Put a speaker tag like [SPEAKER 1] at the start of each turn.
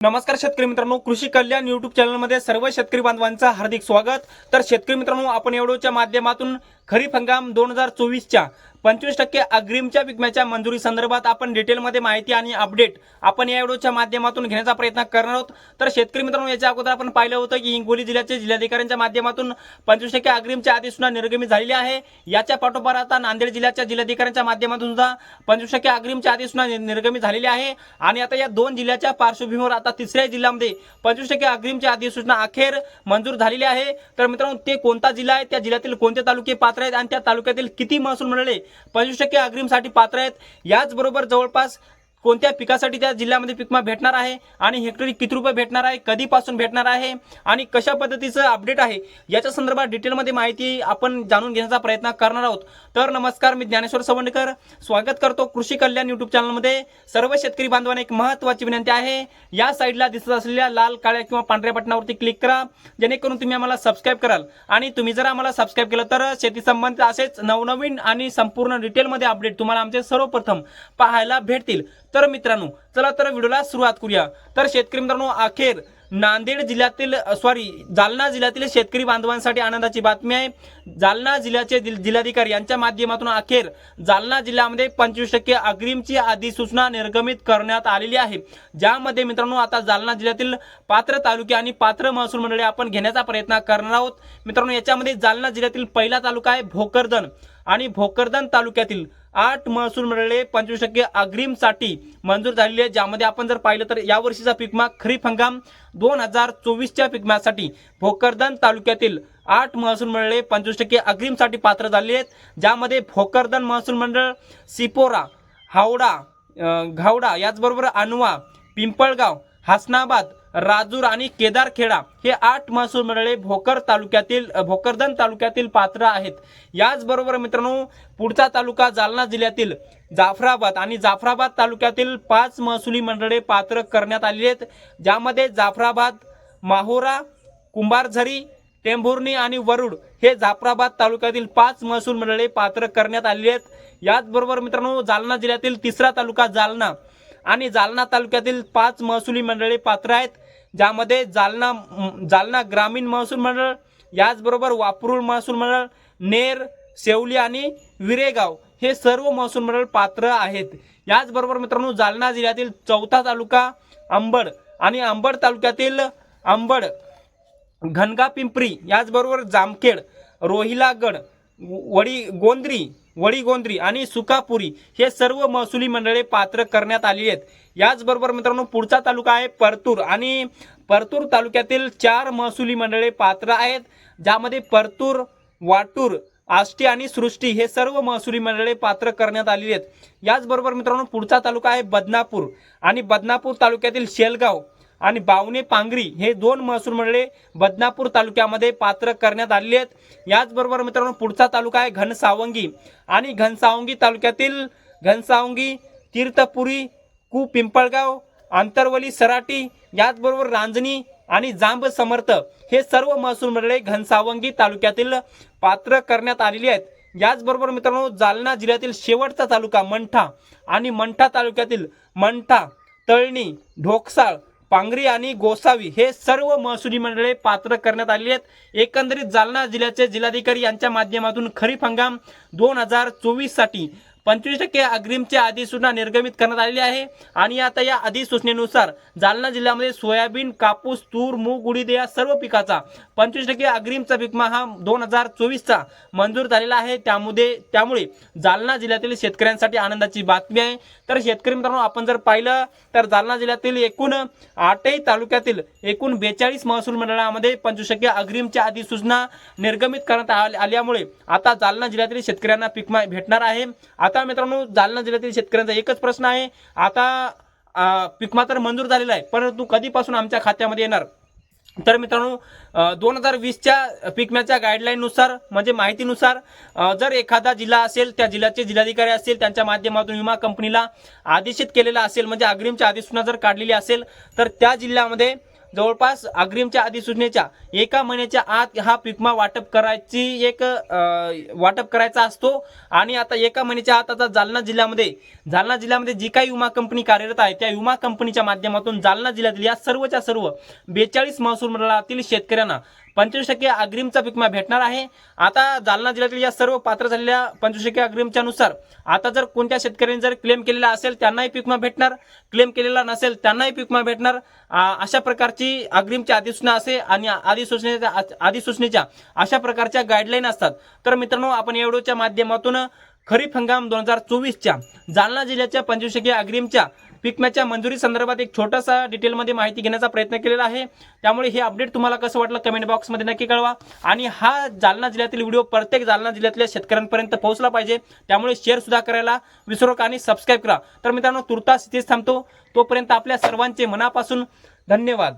[SPEAKER 1] नमस्कार शेतकरी मित्रांनो कृषी कल्याण युट्यूब चॅनलमध्ये सर्व शेतकरी बांधवांचं हार्दिक स्वागत. तर शेतकरी मित्रांनो आपण एवढोच्या माध्यमातून खरीप हंगाम दोन हजार चोवीसच्या पंचवीस टक्के अग्रिमच्या विकम्याच्या मंजुरी संदर्भात आपण डिटेलमध्ये माहिती आणि अपडेट आपण या व्हिडिओच्या माध्यमातून घेण्याचा प्रयत्न करणार आहोत. तर शेतकरी मित्रांनो याच्या अगोदर आपण पाहिलं होतं की हिंगोली जिल्ह्याचे जिल्हाधिकाऱ्यांच्या माध्यमातून पंचवीस टक्के अग्रिमच्या अधिसूचना निर्गमित झालेली आहे. याच्या पाठोपाठ आता नांदेड जिल्ह्याच्या जिल्हाधिकाऱ्यांच्या माध्यमातून सुद्धा पंचवीस टक्के अग्रिमच्या अधिसूचना नि- निर्गमित झालेली आहे. आणि आता या दोन जिल्ह्याच्या पार्श्वभूमीवर आता तिसऱ्या जिल्ह्यामध्ये पंचवीस टक्के अग्रिमच्या अधिसूचना अखेर मंजूर झालेली आहे. तर मित्रांनो ते कोणता जिल्हा आहे? त्या जिल्ह्यातील कोणते तालुके पात्र आहेत आणि त्या तालुक्यातील किती महसूल मिळाले पंचवीस टक्के अग्रिमसाठी पात्र आहेत? याचबरोबर जवळपास कोणत्या पिकासाठी त्या जिल्ह्यामध्ये पिकमा भेटणार आहे आणि हेक्टरी किती रुपये भेटणार आहे कधीपासून भेटणार आहे आणि कशा पद्धतीचं अपडेट आहे याच्या संदर्भात डिटेलमध्ये माहिती आपण जाणून घेण्याचा प्रयत्न करणार आहोत. तर नमस्कार मी ज्ञानेश्वर सवंडकर. स्वागत करतो कृषी कल्याण युट्यूब चॅनलमध्ये सर्व शेतकरी बांधवांना एक महत्त्वाची विनंती आहे. या साईडला दिसत असलेल्या लाल काळ्या किंवा पांढऱ्या बटनावरती क्लिक करा. जेणेकरून तुम्ही आम्हाला सबस्क्राईब कराल. आणि तुम्ही जर आम्हाला सबस्क्राईब केलं तर शेती संबंधित असेच नवनवीन आणि संपूर्ण डिटेलमध्ये अपडेट तुम्हाला आमचे सर्वप्रथम पाहायला भेटतील. तर मित्रांनो चला तर व्हिडिओला सुरुवात करूया. तर शेतकरी मित्रांनो अखेर नांदेड जिल्ह्यातील सॉरी जालना जिल्ह्यातील शेतकरी बांधवांसाठी आनंदाची बातमी आहे. जालना जिल्ह्याचे जिल्हाधिकारी यांच्या माध्यमातून अखेर जालना जिल्ह्यामध्ये पंचवीस टक्के अग्रिमची अधिसूचना निर्गमित करण्यात आलेली आहे. ज्यामध्ये मित्रांनो आता जालना जिल्ह्यातील पात्र तालुके आणि पात्र महसूल मंडळे आपण घेण्याचा प्रयत्न करणार आहोत. मित्रांनो याच्यामध्ये जालना जिल्ह्यातील पहिला तालुका आहे भोकरदन. आणि भोकरदन तालुक्यातील आठ महसूल मंडळे पंचवीस टक्के अग्रिमसाठी मंजूर झालेली आहे. ज्यामध्ये आपण जर पाहिलं तर यावर्षीचा पिकमा पीकमा खरीप हंगाम दोन हजार चोवीसच्या पिकमासाठी भोकरदन तालुक्यातील आठ महसूल मंडळे पंचवीस टक्के अग्रिमसाठी पात्र झाली आहेत. ज्यामध्ये भोकरदन महसूल मंडळ सिपोरा हावडा घावडा याचबरोबर अनवा पिंपळगाव हसनाबाद राजूर आणि केदारखेडा हे आठ महसूल मंडळे भोकर तालुक्यातील भोकरदन तालुक्यातील पात्र आहेत. याचबरोबर मित्रांनो पुढचा तालुका जालना जिल्ह्यातील जाफराबाद आणि जाफराबाद तालुक्यातील पाच महसुली मंडळे पात्र करण्यात आलेली आहेत. ज्यामध्ये जाफराबाद माहोरा कुंभारझरी टेंभुर्णी आणि वरुड हे जाफराबाद तालुक्यातील पाच महसूल मंडळे पात्र करण्यात आलेली आहेत. याचबरोबर मित्रांनो जालना जिल्ह्यातील तिसरा तालुका जालना. आणि जालना तालुक्यातील पाच महसुली मंडळे पात्र आहेत ज्यामध्ये जालना जालना ग्रामीण महसूल मंडळ याचबरोबर वापरूळ महसूल मंडळ नेर सेवली आणि विरेगाव हे सर्व महसूल मंडळ पात्र आहेत. याचबरोबर मित्रांनो जालना जिल्ह्यातील चौथा तालुका अंबड आणि अंबड तालुक्यातील अंबड घनगा पिंपरी याचबरोबर जामखेड रोहिलागड वडी गोंद्री वडीगोंद्री आणि सुकापुरी हे सर्व महसुली मंडळे पात्र करण्यात आली आहेत. याचबरोबर मित्रांनो पुढचा तालुका आहे परतूर आणि परतूर तालुक्यातील चार महसुली मंडळे पात्र आहेत ज्यामध्ये परतूर वाटूर आष्टी आणि सृष्टी हे सर्व महसुली मंडळे पात्र करण्यात आलेली आहेत. याचबरोबर मित्रांनो पुढचा तालुका आहे बदनापूर आणि बदनापूर तालुक्यातील शेलगाव. आणि बावणे पांगरी हे दोन महसूल मंडळे बदनापूर तालुक्यामध्ये पात्र करण्यात आलेली आहेत. याचबरोबर मित्रांनो पुढचा तालुका आहे घनसावंगी. आणि घनसावंगी तालुक्यातील घनसावंगी तीर्थपुरी कु पिंपळगाव आंतरवली सराटी याचबरोबर रांजणी आणि जांब समर्थ हे सर्व महसूल मंडळे घनसावंगी तालुक्यातील पात्र करण्यात आलेली आहेत. याचबरोबर मित्रांनो जालना जिल्ह्यातील शेवटचा तालुका मंठा आणि मंठा तालुक्यातील मंठा तळणी ढोकसाळ पांगरी आणि गोसावी हे सर्व महसुली मंडळे पात्र करण्यात आली आहेत. एकंदरीत जालना जिल्ह्याचे जिल्हाधिकारी यांच्या माध्यमातून खरीप हंगाम दोन हजार चोवीससाठी पंचवीस टक्के अग्रिमची अधिसूचना निर्गमित करण्यात आलेली आहे. आणि आता या अधिसूचनेनुसार जालना जिल्ह्यामध्ये सोयाबीन कापूस तूर मूग उडीद या सर्व पिकाचा पंचवीस टक्के अग्रिमचा पिकमा हा दोन हजार चोवीसचा मंजूर झालेला आहे. त्यामध्ये त्यामुळे जालना जिल्ह्यातील शेतकऱ्यांसाठी आनंदाची बातमी आहे. तर शेतकरी मित्रांनो आपण जर पाहिलं तर जालना जिल्ह्यातील एकूण आठही तालुक्यातील एकूण बेचाळीस महसूल मंडळामध्ये पंचवीस टक्के अग्रिमची अधिसूचना निर्गमित करण्यात आल्यामुळे आता जालना जिल्ह्यातील शेतकऱ्यांना पिकमा भेटणार आहे. आता मित्रांनो जालना जिल्ह्यातील शेतकऱ्यांचा एकच प्रश्न आहे. आता पिकमा तर मंजूर झालेला आहे परंतु कधीपासून आमच्या खात्यामध्ये येणार? तर मित्रांनो दोन हजार वीसच्या पिकम्याच्या गाईडलाईननुसार म्हणजे माहितीनुसार जर एखादा जिल्हा असेल त्या जिल्ह्याचे जिल्हाधिकारी असतील त्यांच्या माध्यमातून विमा कंपनीला आदेशित केलेला असेल म्हणजे अग्रिमच्या अधिसूचना जर काढलेली असेल तर त्या जिल्ह्यामध्ये जवळपास अग्रिमच्या अधिसूचनेच्या एका महिन्याच्या आत हा पिकमा वाटप करायची एक वाटप करायचा असतो. आणि आता एका महिन्याच्या आत आता जालना जिल्ह्यामध्ये जालना जिल्ह्यामध्ये जी काही विमा कंपनी कार्यरत आहे त्या विमा कंपनीच्या माध्यमातून जालना जिल्ह्यातील या सर्वच्या सर्व बेचाळीस महसूल मंडळातील शेतकऱ्यांना पंचवीस टक्के अग्रिमचा पिकमा भेटणार आहे. आता जालना जिल्ह्यातील या सर्व पात्र झालेल्या पंचवीस टक्के अग्रिमच्या नुसार आता जर कोणत्या शेतकऱ्यांनी जर क्लेम केलेला असेल त्यांनाही पिकमा भेटणार. क्लेम केलेला नसेल त्यांनाही पिकमा भेटणार. अशा प्रकारची अग्रिमची अधिसूचना असे आणि अधिसूचनेच्या अधिसूचनेच्या अशा प्रकारच्या गाईडलाईन असतात. तर मित्रांनो आपण या व्हिडिओच्या माध्यमातून खरीप हंगाम दोन हजार चोवीसच्या जालना जिल्ह्याच्या पंचवीस टक्के अग्रिमच्या पिकम्याच्या मंजुरी संदर्भात एक छोटासा डिटेलमध्ये माहिती घेण्याचा प्रयत्न केलेला आहे. त्यामुळे हे अपडेट तुम्हाला कसं वाटलं कमेंट बॉक्समध्ये नक्की कळवा. आणि हा जालना जिल्ह्यातील व्हिडिओ प्रत्येक जालना जिल्ह्यातल्या शेतकऱ्यांपर्यंत पोहोचला पाहिजे. त्यामुळे शेअर सुद्धा करायला विसरू का आणि सबस्क्राईब करा. तर मित्रांनो तुर्तास इथेच थांबतो. तोपर्यंत आपल्या सर्वांचे मनापासून धन्यवाद.